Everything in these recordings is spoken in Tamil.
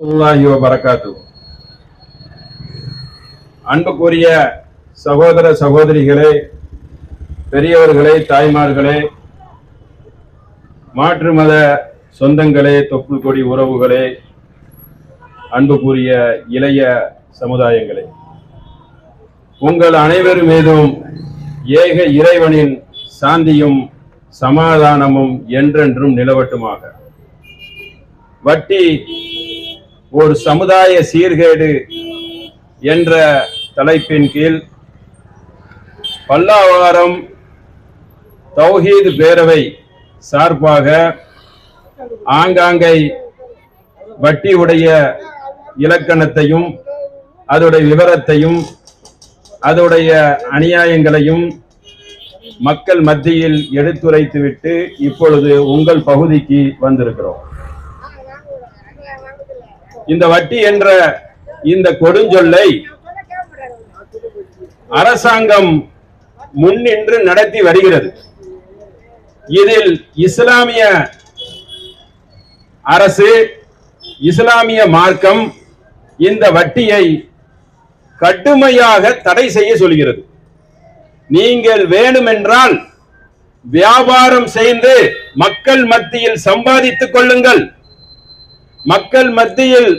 அல்லாஹி வரகாத்து அன்புக்குரிய சகோதர சகோதரிகளே பெரியவர்களே தாய்மார்களே மாற்று மத சொந்தங்களே தொப்புள் கொடி உறவுகளே அன்புக்குரிய இளைய சமுதாயங்களே உங்கள் அனைவர் மீதும் ஏக இறைவனின் சாந்தியும் சமாதானமும் என்றென்றும் நிலவட்டுமாக. வட்டி ஒரு சமுதாய சீர்கேடு என்ற தலைப்பின் கீழ் பல்லாவாரம் தௌஹீது பேரவை சார்பாக ஆங்காங்கை வட்டி உடைய இலக்கணத்தையும் அதோடைய விவரத்தையும் அதோடைய அநியாயங்களையும் மக்கள் மத்தியில் எடுத்துரைத்துவிட்டு இப்பொழுது உங்கள் பகுதிக்கு வந்திருக்கிறோம். இந்த வட்டி என்ற இந்த கொடுஞ்சொல்லை அரசாங்கம் முன்னின்று நடத்தி வருகிறது. இதில் இஸ்லாமிய அரசு இஸ்லாமிய மார்க்கம் இந்த வட்டியை கடுமையாக தடை செய்ய சொல்கிறது. நீங்கள் வேணுமென்றால் வியாபாரம் செய்து மக்கள் மத்தியில் சம்பாதித்துக் கொள்ளுங்கள். மக்கள் மத்தியில்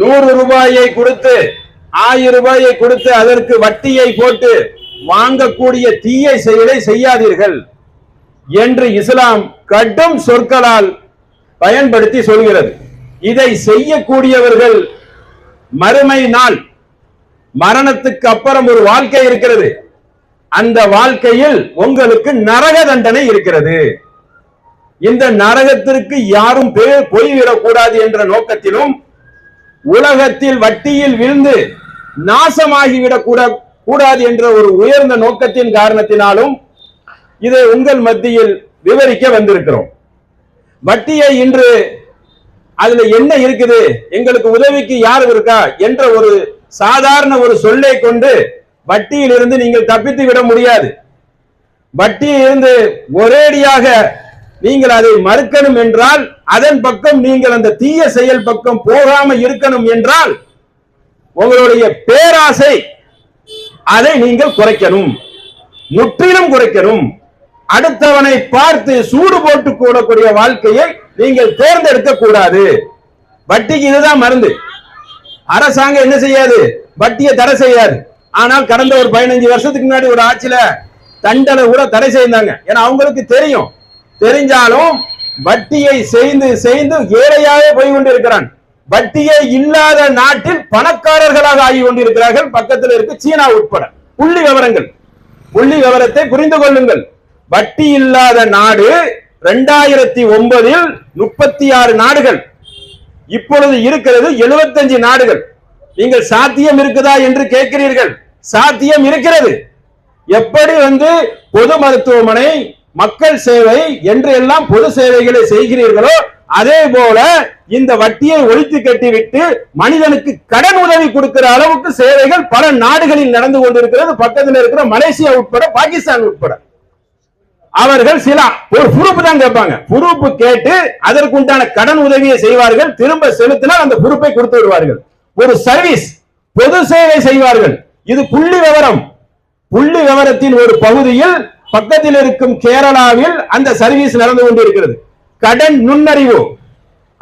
நூறு ரூபாயை கொடுத்து ஆயிரம் ரூபாயை கொடுத்து அதற்கு வட்டியை போட்டு வாங்கக்கூடிய தீய செயலை செய்யாதீர்கள் என்று இஸ்லாம் கடும் சொற்களால் பயன்படுத்தி சொல்கிறது. இதை செய்யக்கூடியவர்கள் மறுமை நாள் மரணத்துக்கு அப்புறம் ஒரு வாழ்க்கை இருக்கிறது. அந்த வாழ்க்கையில் உங்களுக்கு நரக தண்டனை இருக்கிறது. இந்த நரகத்திற்கு யாரும் பே- போய்விடக்கூடாது என்ற நோக்கத்திலும் உலகத்தில் வட்டியில் விழுந்து நாசமாகிவிடக் கூட கூடாது என்ற ஒரு உயர்ந்த நோக்கத்தின் காரணத்தினாலும் இதை உங்கள் மத்தியில் விவரிக்க வந்திருக்கிறோம். வட்டியை இன்று அதுல என்ன இருக்குது? எங்களுக்கு உதவிக்கு யார் இருக்கா? என்ற ஒரு சாதாரண ஒரு சொல்லை கொண்டு வட்டியில் இருந்து நீங்கள் தப்பித்து விட முடியாது. வட்டியில் இருந்து ஒரேடியாக நீங்கள் அதை மறுக்கணும் என்றால் அதன் பக்கம் நீங்கள் அந்த தீய செயல் பக்கம் போகாம இருக்கணும் என்றால் உங்களுடைய பேராசை அதை நீங்கள் குறைக்கணும். முற்றிலும் குறைக்கணும். அடுத்தவனை பார்த்து சூடு போட்டு கூடக்கூடிய வாழ்க்கையை நீங்கள் தேர்ந்தெடுக்க கூடாது. வட்டிக்கு இதுதான் மருந்து. அரசாங்கம் என்ன செய்யாது? வட்டியை தடை செய்யாது. ஆனால் கடந்த ஒரு பதினஞ்சு வருஷத்துக்கு முன்னாடி ஒரு ஆட்சியில தண்டனை கூட தடை செய்தாங்க. ஏன்னா அவங்களுக்கு தெரியும். தெரிஞ்சாலும் வட்டியை செய்து செய்து ஏழையாவே போய் கொண்டிருக்கிறான் வட்டியே இல்லாத நாட்டில் பணக்காரர்களாக ஆகி கொண்டிருக்கிறார்கள் பக்கத்தில் இருக்கு சீனா உட்பட. புள்ளி விவரங்கள். புள்ளி விவரத்தை புரிந்து கொள்ளுங்கள். வட்டி இல்லாத நாடு ரெண்டாயிரத்தி ஒன்பதில் முப்பத்தி ஆறு நாடுகள். இப்பொழுது இருக்கிறது 75 நாடுகள். நீங்கள் சாத்தியம் இருக்குதா என்று கேட்கிறீர்கள். சாத்தியம் இருக்கிறது. எப்படி வந்து பொது மருத்துவமனை மக்கள் சேவை என்று எல்லாம் பொது சேவைகளை செய்கிறீர்களோ அதே போல இந்த வட்டியை ஒழித்து கட்டிவிட்டு மனிதனுக்கு கடன் உதவி கொடுக்கிற அளவுக்கு சேவைகள் பல நாடுகளில் நடந்து கொண்டிருக்கிறது. பக்கத்தில் இருக்கிற மலேசியா உட்பட பாகிஸ்தான் உட்பட. அவர்கள் சில ஒரு பொறுப்பு தான் கேட்பாங்க. பொறுப்பு கேட்டு அதற்கு உண்டான கடன் உதவியை செய்வார்கள். திரும்ப செலுத்தினால் அந்த பொறுப்பை கொடுத்து விடுவார்கள். ஒரு சர்வீஸ் பொது சேவை செய்வார்கள். இது புள்ளி விவரம் புள்ளி விவரத்தின் ஒரு பகுதியில் பக்கத்தில் இருக்கும் கேரளாவில் அந்த சர்வீஸ் நடந்து கொண்டிருக்கிறது. கடன் நுண்ணறிவு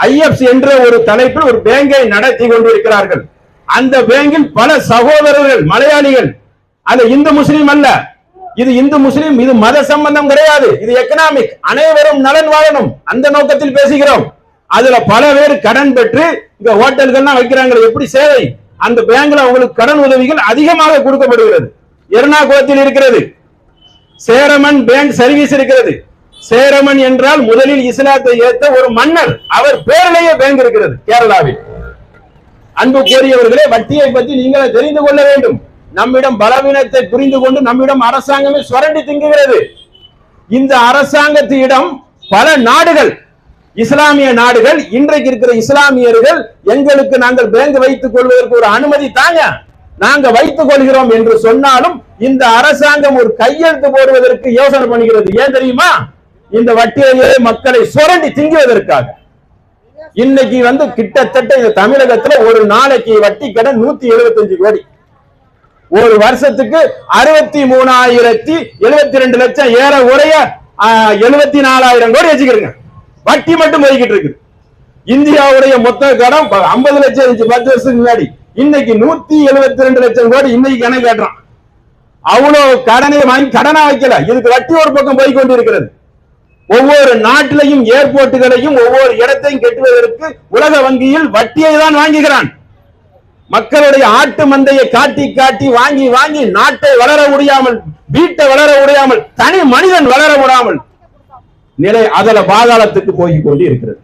ஐஎஃப்சி என்ற ஒரு தலைப்பில் ஒரு பேங்கை நடத்தி கொண்டிருக்கிறார்கள். அந்த பேங்கில் பல சகோதரர்கள் மலையாளிகள். அது இந்து முஸ்லீம் அல்ல. இது இந்து முஸ்லீம் இது மத சம்பந்தம் கிடையாது. இது எக்கனாமிக் அனைவரும் நலன் வாழணும். அந்த நோக்கத்தில் பேசுகிறோம். அதுல பல பேர் கடன் பெற்று இங்க ஹோட்டல்கள்லாம் வைக்கிறாங்க எப்படி சேவை? அந்த பேங்க்ல அவங்களுக்கு கடன் உதவிகள் அதிகமாக கொடுக்கப்படுகிறது. எர்ணாகுளத்தில் இருக்கிறது. சேரமன் பேங்க் சர்வீஸ் இருக்கிறது. சேரமன் என்றால் முதலில் இஸ்லாத்தை ஏத்த ஒரு மன்னர். அவர் பேரிலேயே பேங்க் இருக்கிறது கேரளாவில். அன்பு கோரியவர்களே வட்டியை பற்றி நீங்கள் தெரிந்து கொள்ள வேண்டும். நம்மிடம் பலவீனத்தை புரிந்து கொண்டு நம்மிடம் அரசாங்கமே சுரண்டி திங்குகிறது. இந்த அரசாங்கத்திடம் பல நாடுகள் இஸ்லாமிய நாடுகள் இன்றைக்கு இருக்கிற இஸ்லாமியர்கள் எங்களுக்கு நாங்கள் பேங்க் வைத்துக் கொள்வதற்கு ஒரு அனுமதி தாங்க. நாங்க வைத்துக் கொள்கிறோம் என்று சொன்னாலும் இந்த அரசாங்கம் ஒரு கையெழுத்து போடுவதற்கு யோசனை பண்ணுகிறது. ஏன் தெரியுமா? இந்த வட்டியிலே மக்களை சுரண்டி திங்குவதற்காக. இன்னைக்கு வந்து கிட்டத்தட்ட இந்த தமிழகத்துல ஒரு நாளைக்கு வட்டி கடன் நூத்தி எழுபத்தஞ்சு கோடி. ஒரு வருஷத்துக்கு அறுபத்தி மூணாயிரத்தி எழுபத்தி ரெண்டு லட்சம் ஏற உரைய எழுபத்தி நாலாயிரம் கோடி வச்சுக்கிறீங்க. வட்டி மட்டும் போய்கிட்டு இருக்குது. இந்தியாவுடைய மொத்த கடன் ஐம்பது லட்சம் பத்து வருஷத்துக்கு முன்னாடி. இன்னைக்கு நூத்தி எழுபத்தி ரெண்டு லட்சம் கோடி இன்னைக்கு கணக்கு கேட்டுறான். அவ்வளவு கடனை வாங்கி கடனா வைக்கல. இதுக்கு வட்டி ஒரு பக்கம் போய் கொண்டிருக்கிறது ஒவ்வொரு நாட்டிலையும் ஏர்போர்ட்டுகளையும் ஒவ்வொரு இடத்தையும் கட்டுவதற்கு உலக வங்கியில் வட்டியை தான் வாங்குகிறான். மக்களுடைய ஆட்டு மந்தையை காட்டி காட்டி வாங்கி வாங்கி நாட்டை வளர முடியாமல் வீட்டை வளர முடியாமல் தனி மனிதன் வளர விடாமல் நிலை அதல பாதாளத்துக்கு போய் கொண்டு இருக்கிறது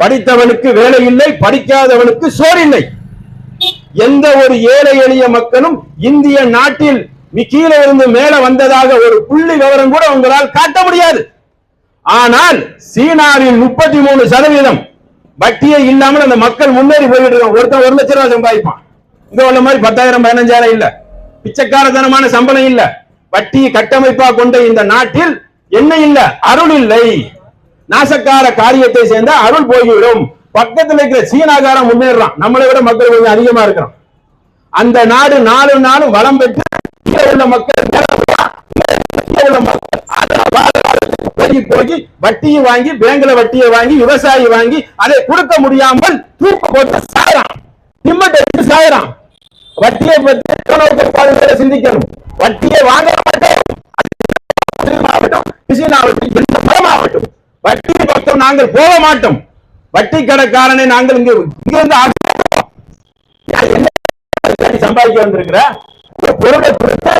படித்தவனுக்கு வேலை இல்லை படிக்காதவனுக்கு சோறு இல்லை. எந்த ஒரு ஏழை எளிய மக்களும் இந்திய நாட்டில் கீழே இருந்து மேல வந்ததாக ஒரு புள்ளி விவரம் கூட உங்களால் காட்ட முடியாது. ஆனால் சீனாவில் முப்பத்தி மூணு சதவீதம் வட்டியே இல்லாமல் அந்த மக்கள் முன்னேறி போயிட்டு இருக்காங்க. ஒருத்தன் ஒரு லட்ச ரூபாய் சம்பாதிப்பான். இங்க உள்ள மாதிரி பத்தாயிரம் பதினஞ்சாயிரம் இல்ல. பிச்சைக்காரத்தனமான சம்பளம் இல்ல. வட்டியை கட்டமைப்பா கொண்ட இந்த நாட்டில் என்ன இல்ல? அருள் இல்லை. நாசக்கார காரியத்தை சேர்ந்த அருள் போய்விடும். பக்கத்துல இருக்கிற சீனாக்காரன் முன்னேறான் நம்மளை விட மக்கள் கொஞ்சம் அதிகமா இருக்கிறோம் அந்த நாடு நாலு நாளும் வளம் பெற்று கீழே உள்ள மக்கள் உள்ள மக்கள் போய் போய் வட்டியை வாங்கி பேங்க்ல வட்டியை வாங்கி விவசாயி வாங்கி அதை கொடுக்க முடியாமல் தூக்கு போட்டு சாயறான் திம்மட்டு சாயறான் வட்டியை பற்றி சிந்திக்கணும்? வட்டியை வாங்க மாட்டோம். ஆகட்டும் பிசினாகட்டும் எந்த வட்டி பக்கம் நாங்கள் போக மாட்டோம். வட்டி கடைக்காரனை நாங்கள் இங்க இங்க இருந்து சம்பாதிக்க வந்திருக்கிற? ஒரு பொருளை கொடுத்து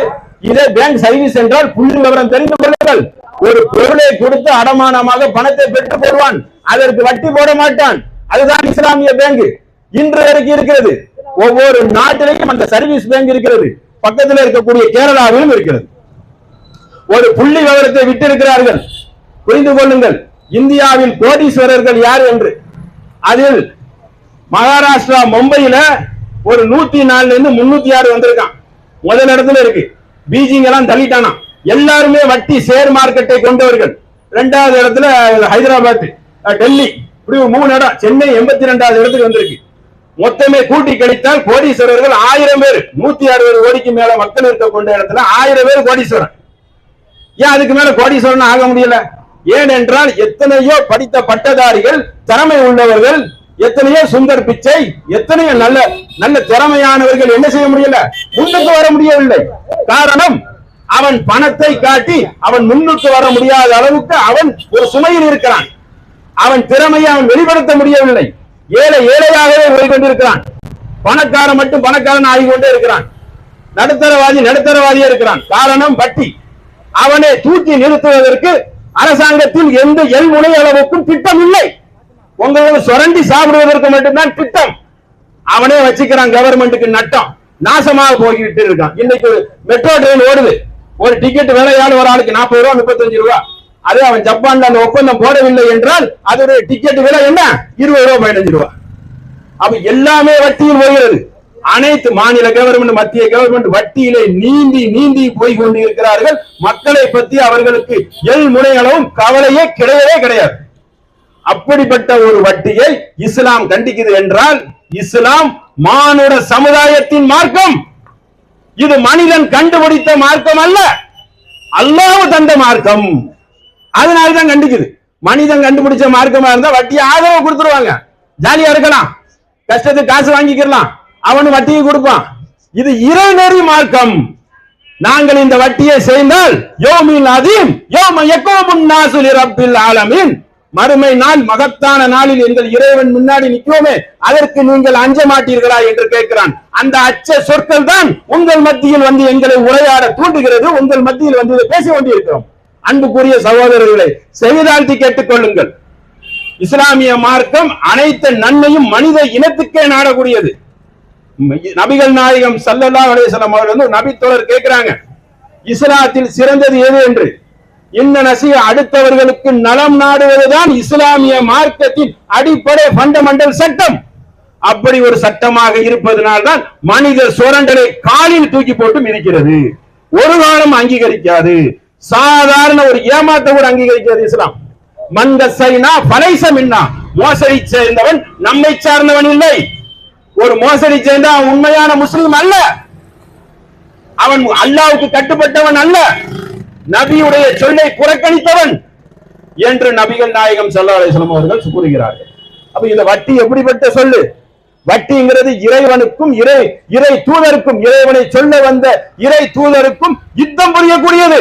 இதே பேங்க் சர்வீஸ் என்றால் புள்ளி விவரம் தெரிந்து கொள்ளுங்கள். ஒரு பொருளை கொடுத்து அடமானமாக பணத்தை பெற்று போடுவான் அதற்கு வட்டி போட மாட்டான். அதுதான் இஸ்லாமிய பேங்க் இன்று வரைக்கும் இருக்கிறது. ஒவ்வொரு நாட்டிலையும் அந்த சர்வீஸ் பேங்க் இருக்கிறது. பக்கத்தில் இருக்கக்கூடிய கேரளாவிலும் இருக்கிறது. ஒரு புள்ளி விவரத்தை விட்டு இருக்கிறார்கள் புரிந்து கொள்ளுங்கள். இந்தியாவில் கோடீஸ்வரர்கள் யார் என்று? அதில் மகாராஷ்டிரா மும்பையில ஒரு நூத்தி நாலுல இருந்து முன்னூத்தி ஆறு வந்திருக்கான். முதல் இடத்துல இருக்கு. பீஜிங் எல்லாம் தள்ளிட்டானா எல்லாருமே வட்டி ஷேர் மார்க்கெட்டை கொண்டவர்கள். ரெண்டாவது இடத்துல ஹைதராபாத் டெல்லி. இப்படி ஒரு மூணு இடம். சென்னை எண்பத்தி ரெண்டாவது இடத்துக்கு வந்திருக்கு. மொத்தமே கூட்டி கழித்தால் கோடீஸ்வரர்கள் ஆயிரம் பேர். நூத்தி அறுபது கோடிக்கு மேல மக்கள் இருக்க கொண்ட இடத்துல ஆயிரம் பேர் கோடீஸ்வரன் ஏன் அதுக்கு மேல கோடீஸ்வரன் ஆக முடியல? ஏனென்றால் எத்தனையோ படித்த பட்டதாரிகள் திறமை உள்ளவர்கள் எத்தனையோ சுந்தர் பிச்சை எத்தனையோ நல்ல நல்ல திறமையானவர்கள் என்ன செய்ய முடியல? முன்னுக்கு வர முடியவில்லை. காரணம் அவன் பணத்தை காட்டி அவன் முன்னுக்கு வர முடியாத அளவுக்கு அவன் ஒரு சுமையில் இருக்கிறான். அவன் திறமையை அவன் வெளிப்படுத்த முடியவில்லை. ஏழை ஏழையாகவே போய் கொண்டிருக்கிறான். பணக்காரன் மட்டும் பணக்காரன் ஆகிக்கொண்டே இருக்கிறான். நடுத்தரவாதி நடுத்தரவாதியே இருக்கிறான். காரணம் வட்டி. அவனை தூக்கி நிறுத்துவதற்கு அரசாங்கத்தில் எந்த எல்முனை அளவுக்கும் திட்டம் இல்லை உங்களுக்கு சுரண்டி சாப்பிடுவதற்கு மட்டும்தான் திட்டம். அவனே வச்சுக்கிறான் கவர்மெண்ட்டுக்கு நட்டம். நாசமாக போய்கிட்டு இருக்கான். இன்னைக்கு ஒரு மெட்ரோ ட்ரெயின் ஓடுது. ஒரு டிக்கெட் விலையாடு ஒரு ஆளுக்கு நாற்பது ரூபா முப்பத்தஞ்சு ரூபா. அது அவன் ஜப்பான்ல அந்த ஒப்பந்தம் போடவில்லை என்றால் அதோட டிக்கெட் விலை என்ன? இருபது ரூபா பதினஞ்சு ரூபா. அப்ப எல்லாமே வட்டியில் போகிறது. அனைத்து மாநில கவர்மெண்ட் மத்திய கவர்மெண்ட் வட்டியிலே நீந்தி நீந்தி போய் கொண்டிருக்கிறார்கள். மக்களை பத்தி அவர்களுக்கு எல் முனையளவும் கவலையே கிடையவே கிடையாது. அப்படிப்பட்ட ஒரு வட்டியை இஸ்லாம் கண்டிக்குது என்றால் இஸ்லாம் மானுட சமுதாயத்தின் மார்க்கம். இது மனிதன் கண்டுபிடித்த மார்க்கம் அல்ல. அல்லாஹ் தந்த மார்க்கம். அதனாலதான் கண்டிக்குது. மனிதன் கண்டுபிடிச்ச மார்க்கமா இருந்தா வட்டியை ஆதரவு கொடுத்துருவாங்க. ஜாலியா இருக்கலாம். கஷ்டத்துக்கு காசு வாங்கிக்கலாம். அவன் வட்டியை கொடுப்பான். இது இறைநெறி மார்க்கம். நாங்கள் இந்த வட்டியை செய்தால் யோமில் அதீம் யோம யக்கோமுன் நாசுலி ரப்பில் ஆலமின். மறுமை நாள் மகத்தான நாளில் எங்கள் இறைவன் முன்னாடி நிற்கோமே அதற்கு நீங்கள் அஞ்ச மாட்டீர்களா என்று கேட்கிறான். அந்த அச்ச சொற்கள் தான் உங்கள் மத்தியில் வந்து எங்களை உரையாட தூண்டுகிறது உங்கள் மத்தியில் வந்து இதை பேசிக் கொண்டிருக்கிறோம். அன்புக்குரிய சகோதரர்களை செய்தாழ்த்தி கேட்டுக்கொள்ளுங்கள் இஸ்லாமிய மார்க்கம் அனைத்து நன்மையும் மனித இனத்துக்கே நாடக்கூடியது. நபிகள் நாயகம் சல்லல்லா அலேசலம் அவர்கள் வந்து நபித்தோழர் கேட்கிறாங்க. இஸ்லாத்தில் சிறந்தது எது என்று? இன்ன நசிய அடுத்தவர்களுக்கு நலம் நாடுவதுதான் இஸ்லாமிய மார்க்கத்தின் அடிப்படை ஃபண்டமெண்டல் சட்டம். அப்படி ஒரு சட்டமாக இருப்பதனால்தான் மனித சுரண்டலை காலில் தூக்கி போட்டும் இருக்கிறது ஒரு காலம் அங்கீகரிக்காது. சாதாரண ஒரு ஏமாத்த கூட அங்கீகரிக்காது இஸ்லாம். மந்த சைனா பலைசம் என்ன மோசடி சேர்ந்தவன் நம்மை சார்ந்தவன் இல்லை. ஒரு மோசடி சேர்ந்தா அவன் உண்மையான முஸ்லிம் அல்ல. அவன் அல்லாவுக்கு கட்டுப்பட்டவன் அல்ல. நபியுடைய சொல்லை புறக்கணித்தவன் என்று நபிகள் நாயகம் ஸல்லல்லாஹு அவர்கள் கூறுகிறார்கள். அப்ப இந்த வட்டி எப்படிப்பட்ட சொல்லு? வட்டிங்கிறது இறைவனுக்கும் இறை இறை தூதருக்கும் இறைவனை சொல்ல வந்த இறை தூதருக்கும் யுத்தம் புரியக்கூடியது.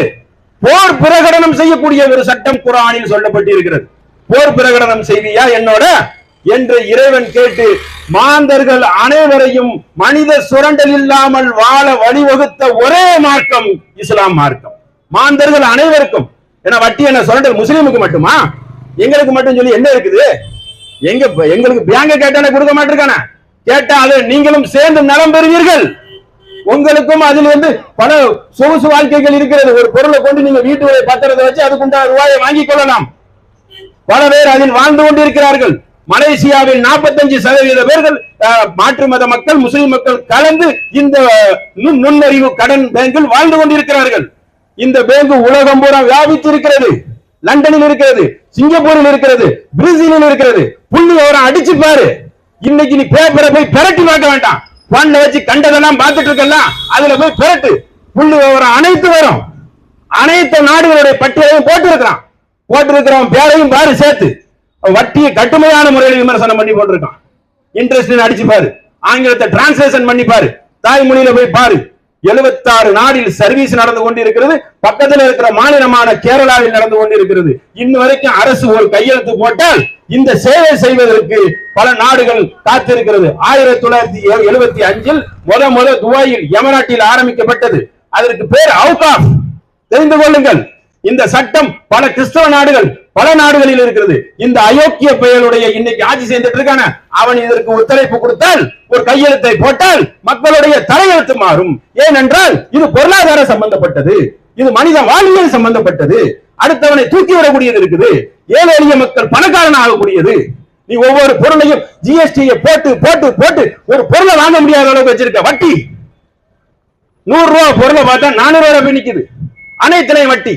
போர் பிரகடனம் செய்யக்கூடிய ஒரு சட்டம் குரானில் சொல்லப்பட்டு இருக்கிறது போர் பிரகடனம் செய்வியா என்னோட என்று இறைவன் கேட்டு மாந்தர்கள் அனைவரையும் மனித சுரண்டல் இல்லாமல் வாழ வழிவகுத்த ஒரே மார்க்கம் இஸ்லாம் மார்க்கம். மாந்தர்கள் அனைவருக்கும். ஏன்னா வட்டி என்ன சுரண்டல் முஸ்லீமுக்கு மட்டுமா? எங்களுக்கு மட்டும் சொல்லி என்ன இருக்குது? எங்க எங்களுக்கு பேங்க கேட்டானே கொடுக்க மாட்டிருக்கானே? கேட்டா அது நீங்களும் சேர்ந்து நலம் பெறுவீர்கள். உங்களுக்கும் அதில் வந்து பல சொகுசு வாழ்க்கைகள் இருக்கிறது. ஒரு பொருளை கொண்டு நீங்க வீட்டு பத்திரத்தை வச்சு அதுக்குண்டான ரூபாயை வாங்கிக் கொள்ளலாம். பல பேர் அதில் வாழ்ந்து கொண்டிருக்கிறார்கள். மலேசியாவில் 45% சதவீத பேர்கள் அஹ், மாற்று மத மக்கள் முஸ்லிம் மக்கள் கலந்து இந்த நுண்ணறிவு கடன் பேங்கில் வாழ்ந்து கொண்டிருக்கிறார்கள். இந்த பேங்கு உலகம் பூரா வியாபித்து இருக்கிறது லண்டனில் இருக்கிறது சிங்கப்பூரில் இருக்கிறது பிரேசிலில் இருக்கிறது. புள்ளி விவரம் அடிச்சு பாரு. இன்னைக்கு நீ பேப்பரை போய் பிரட்டி பார்க்க வேண்டாம். பண்ண வச்சு கண்டதெல்லாம் பார்த்துட்டு இருக்கலாம் அதுல போய் பிரட்டு. புள்ளி விவரம் அனைத்து வரும். அனைத்து நாடுகளுடைய பட்டியலையும் போட்டிருக்கிறான். போட்டிருக்கிறவன் பேரையும் பாரு சேர்த்து. வட்டியை கட்டுமையான முறையில் விமர்சனம் பண்ணி போட்டிருக்கான். இன்ட்ரெஸ்ட் அடிச்சு பாரு. ஆங்கிலத்தை டிரான்ஸ்லேஷன் பண்ணி பாரு. தாய்மொழியில போய் பாரு. 76 நாடில் சர்வீஸ் நடந்து கொண்டிருக்கிறது. பக்கத்துல இருக்கிற மாநிலமான கேரளாவில் நடந்து கொண்டிருக்கிறது. இன்ன வரைக்கும் அரசு ஒரு கையெழுத்து போட்டால் இந்த சேவை செய்வதற்கு பல நாடுகள் காத்திருக்கிறது. ஆயிரத்தி தொள்ளாயிரத்தி எழுபத்தி அஞ்சில் முத முத துபாயில் எமராட்டில் ஆரம்பிக்கப்பட்டது. அதற்கு பேர் அவுட் ஆஃப் தெரிந்து கொள்ளுங்கள். இந்த சட்டம் பல கிறிஸ்தவ நாடுகள் பல நாடுகளில் இருக்கிறது. இந்த அயோக்கிய பெயருடைய இன்னைக்கு ஆட்சி செய்துட்டு இருக்கான. அவன் இதற்கு ஒத்துழைப்பு கொடுத்தால் ஒரு கையெழுத்தை போட்டால் மக்களுடைய தலையெழுத்து மாறும். ஏனென்றால் இது பொருளாதார சம்பந்தப்பட்டது. இது மனித வாழ்வியல் சம்பந்தப்பட்டது. அடுத்தவனை தூக்கி விடக்கூடியது இருக்குது. ஏழை எளிய மக்கள் பணக்காரன் ஆகக்கூடியது. நீ ஒவ்வொரு பொருளையும் ஜிஎஸ்டியை போட்டு போட்டு போட்டு ஒரு பொருளை வாங்க முடியாத அளவுக்கு வச்சிருக்க. வட்டி. நூறு ரூபா பொருளை பார்த்தா நானூறு ரூபாய் போய் நிக்குது. அனைத்துலயும் வட்டி.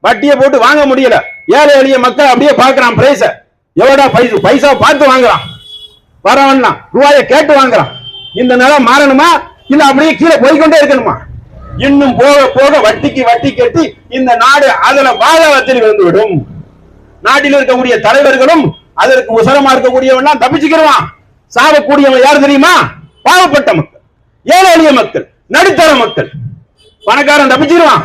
வட்டியை போட்டு வாங்க முடியல. ஏழை எளிய மக்கள் அப்படியே பாக்குறான் பிரைஸ எவ்வளோ பைசா பைசா பார்த்து வாங்குறான். வரவன்னா ரூபாயை கேட்டு வாங்குறான். இந்த நிலம் மாறணுமா? இல்ல அப்படியே கீழே போய்கொண்டே இருக்கணுமா? இன்னும் போக போக வட்டிக்கு வட்டி கட்டி இந்த நாடு அதுல பாதாளத்தில் விழுந்து விடும் நாட்டில் இருக்கக்கூடிய தலைவர்களும் அதற்கு உசரமா இருக்கக்கூடியவன் தப்பிச்சுக்கிடுவான். சாவக்கூடியவன் யார் தெரியுமா? பாவப்பட்ட மக்கள். ஏழை எளிய மக்கள் நடுத்தர மக்கள். பணக்காரன் தப்பிச்சிருவான்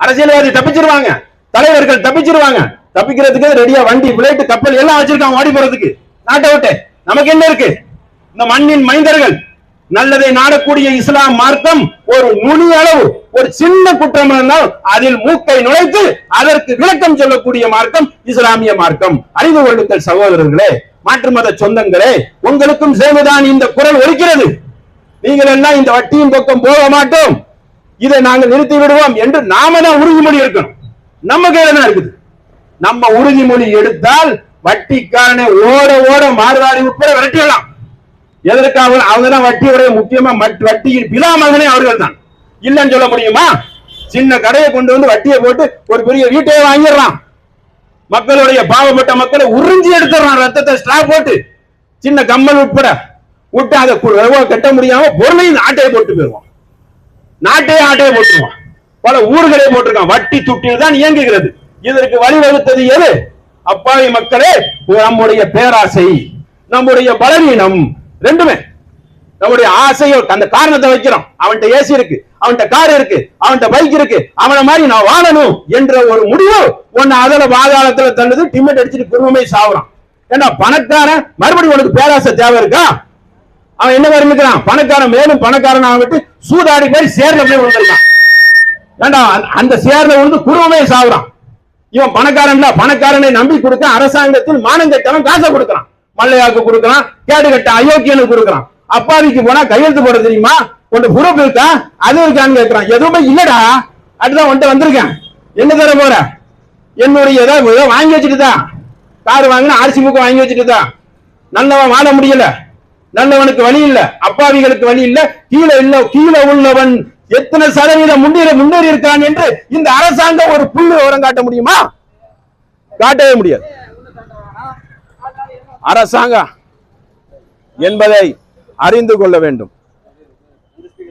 அரசியல்வாதி தப்பிச்சிருவாங்க தலைவர்கள் தப்பிச்சிருவாங்க. தப்பிக்கிறதுக்கு ரெடியா வண்டி பிளேட் கப்பல் எல்லாம் வச்சிருக்காங்க ஓடி போறதுக்கு. நாட்டை விட்டு. நமக்கு என்ன இருக்கு? இந்த மண்ணின் மைந்தர்கள் நல்லதை நாடக்கூடிய இஸ்லாம் மார்க்கம் ஒரு நுனி அளவு ஒரு சின்ன குற்றம் இருந்தால் அதில் மூக்கை நுழைத்து அதற்கு விளக்கம் சொல்லக்கூடிய மார்க்கம் இஸ்லாமிய மார்க்கம். அறிந்து கொள்ளுங்கள் சகோதரர்களே மாற்று மத சொந்தங்களே உங்களுக்கும் சேர்ந்துதான் இந்த குரல் ஒலிக்கிறது. நீங்கள் எல்லாம் இந்த வட்டியின் பக்கம் போக மாட்டோம். இதை நாங்கள் நிறுத்தி விடுவோம் என்று நாம தான் உறுதிமொழி இருக்கணும். நம்ம கையில தான் இருக்குது. நம்ம உறுதிமொழி எடுத்தால் வட்டிக்காரனை ஓட ஓட மாறுவாடி உட்பட விரட்டிடலாம். எதற்காக? அவங்க தான் வட்டியுடைய முக்கியமா மட்- வட்டியின் பிலா மகனே அவர்கள் தான் இல்லைன்னு சொல்ல முடியுமா? சின்ன கடையை கொண்டு வந்து வட்டியை போட்டு ஒரு பெரிய வீட்டையே வாங்கிடுறான் மக்களுடைய பாவப்பட்ட மக்களை உறிஞ்சி எடுத்துறான் ரத்தத்தை ஸ்ட்ரா போட்டு சின்ன கம்மல் உட்பட விட்டு அதை கட்ட முடியாம பொருளையும் நாட்டையே போட்டு போயிருவான் நாட்டையே ஆட்டையே போட்டுருவான். பல ஊர்களே போட்டிருக்கான். வட்டி துட்டில் தான் இயங்குகிறது. இதற்கு வழிவகுத்தது எது? அப்பாவி மக்களே நம்முடைய பேராசை நம்முடைய பலவீனம். ரெண்டுமே. நம்முடைய ஆசையோ அந்த காரணத்தை வைக்கிறோம். அவன்கிட்ட ஏசி இருக்கு அவன்கிட்ட கார் இருக்கு அவன்கிட்ட பைக் இருக்கு அவன மாதிரி நான் வாழணும் என்ற ஒரு முடிவு உன்னை அதுல வாதாளத்துல தள்ளுது டிமெட் அடிச்சுட்டு குருவமே சாவுறான். ஏன்னா பணக்காரன்? மறுபடியும் உனக்கு பேராசை தேவை இருக்கா? அவன் என்ன வருகிறான் பணக்காரன் மேலும் பணக்காரன் ஆகிட்டு சூதாடி மாதிரி சேர்ல போய் வந்திருக்கான் ஏண்டா அந்த- சேர்ல விழுந்து குருவமே சாவுறான். இவன் பணக்காரன்ல பணக்காரனை நம்பி கொடுக்க அரசாங்கத்தில் மானங்கட்டவன் காசை கொடுக்கறான். மல்லையாக்கு கொடுக்கறான் கேடு கட்ட அயோக்கியனுக்கு கொடுக்கறான். அப்பாவிக்கு போனா கையெழுத்து போட தெரியுமா? கொண்டு புறப்பு இருக்கா? அது இருக்கான்னு கேட்கறான். எதுவுமே இல்லடா. அதுதான் உன்ட்ட வந்திருக்கேன். என்ன தர போற? என்னுடைய ஏதாவது வாங்கி வச்சுட்டு தான் கார் வாங்கினா ஆர்சி புக்கு வாங்கி வச்சுட்டு தான் நல்லவன் வாழ முடியல. நல்லவனுக்கு வழி இல்ல. அப்பாவிகளுக்கு வழி இல்ல. கீழே இல்ல கீழே உள்ளவன் எத்தனை சதவீதம் முன்னேறி முன்னேறி இருக்கான் என்று இந்த அரசாங்கம் ஒரு புள்ளி விவரம் காட்ட முடியுமா? காட்டவே முடியாது. அரசாங்கம் என்பதை அறிந்து கொள்ள வேண்டும்.